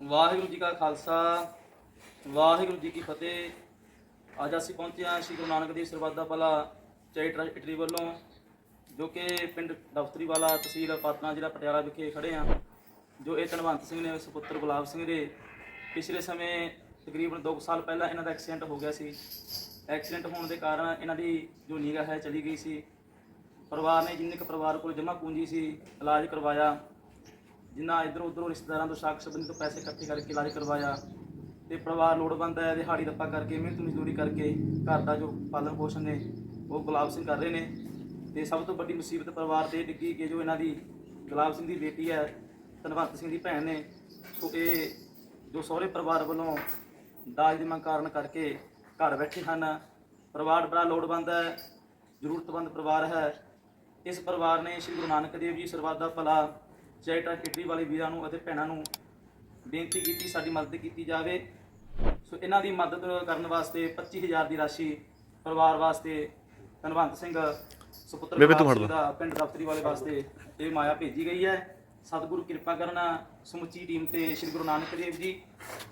ਵਾਹਿਗੁਰੂ ਜੀ ਕਾ ਖਾਲਸਾ, ਵਾਹਿਗੁਰੂ ਜੀ ਕੀ ਫਤਿਹ। ਅੱਜ ਅਸੀਂ ਪਹੁੰਚੇ ਹਾਂ ਸ਼੍ਰੀ ਗੁਰੂ ਨਾਨਕ ਦੇਵ ਸਰਬੱਤ ਦਾ ਭਲਾ ਚੈਰੀਟਰੀ ਇਟਲੀ ਵੱਲੋਂ, ਜੋ ਕਿ ਪਿੰਡ ਦਫਤਰੀ ਵਾਲਾ ਤਹਿਸੀਲ ਪਾਤਨਾ ਜ਼ਿਲ੍ਹਾ ਪਟਿਆਲਾ ਵਿਖੇ ਖੜੇ ਹਾਂ, ਜੋ ਇਹ ਧਨਵੰਤ ਸਿੰਘ ਨੇ, ਸੁਪੁੱਤਰ ਗੁਲਾਬ ਸਿੰਘ ਦੇ ਪਿਛਲੇ ਸਮੇਂ ਤਕਰੀਬਨ 2 ਸਾਲ ਪਹਿਲਾਂ ਇਹਨਾਂ ਦਾ ਐਕਸੀਡੈਂਟ ਹੋ ਗਿਆ ਸੀ। ਐਕਸੀਡੈਂਟ ਹੋਣ ਦੇ ਕਾਰਨ ਇਹਨਾਂ ਦੀ ਜੋ ਨਿਗਾਹ ਹੈ ਚਲੀ ਗਈ ਸੀ। ਪਰਿਵਾਰ ਨੇ ਜਿੰਨੇ ਕੁ ਪਰਿਵਾਰ ਕੋਲ ਜਮ੍ਹਾਂ ਪੂੰਜੀ ਸੀ, ਇਲਾਜ ਕਰਵਾਇਆ। ਜਿੰਨਾ ਇਧਰ ਉਧਰੋਂ ਰਿਸ਼ਤੇਦਾਰਾਂ ਤੋਂ ਸਾਕ ਸੰਬੰਧੀ ਤੋਂ ਪੈਸੇ ਇਕੱਠੇ ਕਰਕੇ ਇਲਾਜ ਕਰਵਾਇਆ ਤੇ ਪਰਿਵਾਰ ਲੋੜਵੰਦ ਹੈ ਦਿਹਾੜੀ ਦੱਪਾ ਕਰਕੇ, ਮਿਹਨਤ ਮਜ਼ਦੂਰੀ ਕਰਕੇ ਘਰ ਦਾ ਜੋ ਪਾਲਣ ਪੋਸ਼ਣ ਨੇ, ਉਹ ਗੁਲਾਬ ਸਿੰਘ ਕਰ ਰਹੇ ਨੇ ਤੇ ਸਭ ਤੋਂ ਵੱਡੀ ਮੁਸੀਬਤ ਪਰਿਵਾਰ ਤੇ ਡਿੱਗੀ ਕਿ ਜੋ ਇਹਨਾਂ ਦੀ ਗੁਲਾਬ ਸਿੰਘ ਦੀ ਬੇਟੀ ਹੈ, ਧਨਵੰਤ ਸਿੰਘ ਦੀ ਭੈਣ ਨੇ, ਸੋ ਇਹ ਜੋ ਸਹੁਰੇ ਪਰਿਵਾਰ ਵੱਲੋਂ ਦਾਜ ਦੀ ਮੰਗ ਕਾਰਨ ਕਰਕੇ ਘਰ ਬੈਠੇ ਹਨ। ਪਰਿਵਾਰ ਬੜਾ ਲੋੜਵੰਦ ਹੈ, ਜ਼ਰੂਰਤਮੰਦ ਪਰਿਵਾਰ ਹੈ। ਇਸ ਪਰਿਵਾਰ ਨੇ ਸ੍ਰੀ ਗੁਰੂ ਨਾਨਕ ਦੇਵ ਜੀ ਸਰਬੱਤ ਦਾ ਭਲਾ ਚੈਟਾ ਕਿੱਡੀ ਵਾਲੇ ਵੀਰਾਂ ਨੂੰ ਅਤੇ ਭੈਣਾਂ ਨੂੰ ਬੇਨਤੀ ਕੀਤੀ ਸਾਡੀ ਮਦਦ ਕੀਤੀ ਜਾਵੇ। ਸੋ ਇਹਨਾਂ ਦੀ ਮਦਦ ਕਰਨ ਵਾਸਤੇ 25000 ਦੀ ਰਾਸ਼ੀ ਪਰਿਵਾਰ ਵਾਸਤੇ ਧਨਵੰਤ ਸਿੰਘ ਸੁਪੁੱਤਰ ਦਾ ਪਿੰਡ ਦਫਤਰੀ ਵਾਲੇ ਵਾਸਤੇ ਇਹ ਮਾਇਆ ਭੇਜੀ ਗਈ ਹੈ। ਸਤਿਗੁਰੂ ਕਿਰਪਾ ਕਰਨਾ ਸਮੁੱਚੀ ਟੀਮ ਤੇ ਸ੍ਰੀ ਗੁਰੂ ਨਾਨਕ ਦੇਵ ਜੀ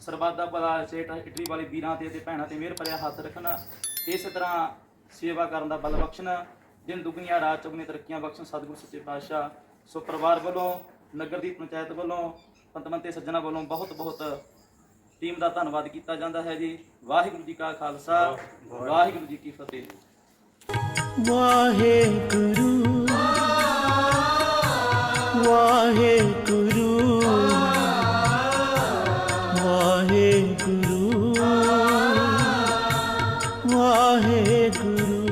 ਸਰਬੱਤ ਦਾ ਭਲਾ ਚੇਟਾ ਇਟਲੀ ਵਾਲੇ ਵੀਰਾਂ ਤੇ ਤੇ ਭੈਣਾਂ ਤੇ ਮਿਹਰ ਭਰਿਆ ਹੱਥ ਰੱਖਣਾ। ਇਸੇ ਤਰ੍ਹਾਂ ਸੇਵਾ ਕਰਨ ਦਾ ਬਲ ਬਖਸ਼ਣ ਦਿਨ ਦੁਗਣੀਆਂ ਰਾਤ ਚੌਗਣੀਆਂ ਤਰੱਕੀਆਂ ਬਖਸ਼ਣ ਸਤਿਗੁਰੂ ਸੱਚੇ ਪਾਤਸ਼ਾਹ। ਸੋ ਪਰਿਵਾਰ ਵੱਲੋਂ ਨਗਰ ਦੀ ਪੰਚਾਇਤ ਵੱਲੋਂ ਪੰਤਮੰਤੇ ਸੱਜਣਾ ਵੱਲੋਂ ਬਹੁਤ ਬਹੁਤ ਟੀਮ ਦਾ ਧੰਨਵਾਦ ਕੀਤਾ ਜਾਂਦਾ ਹੈ ਜੀ। ਵਾਹਿਗੁਰੂ ਜੀ ਕਾ ਖਾਲਸਾ, ਵਾਹਿਗੁਰੂ ਜੀ ਕੀ ਫਤਿਹ। ਵਾਹਿਗੁਰੂ ਵਾਹਿਗੁਰੂ ਵਾਹਿਗੁਰੂ ਵਾਹਿਗੁਰੂ।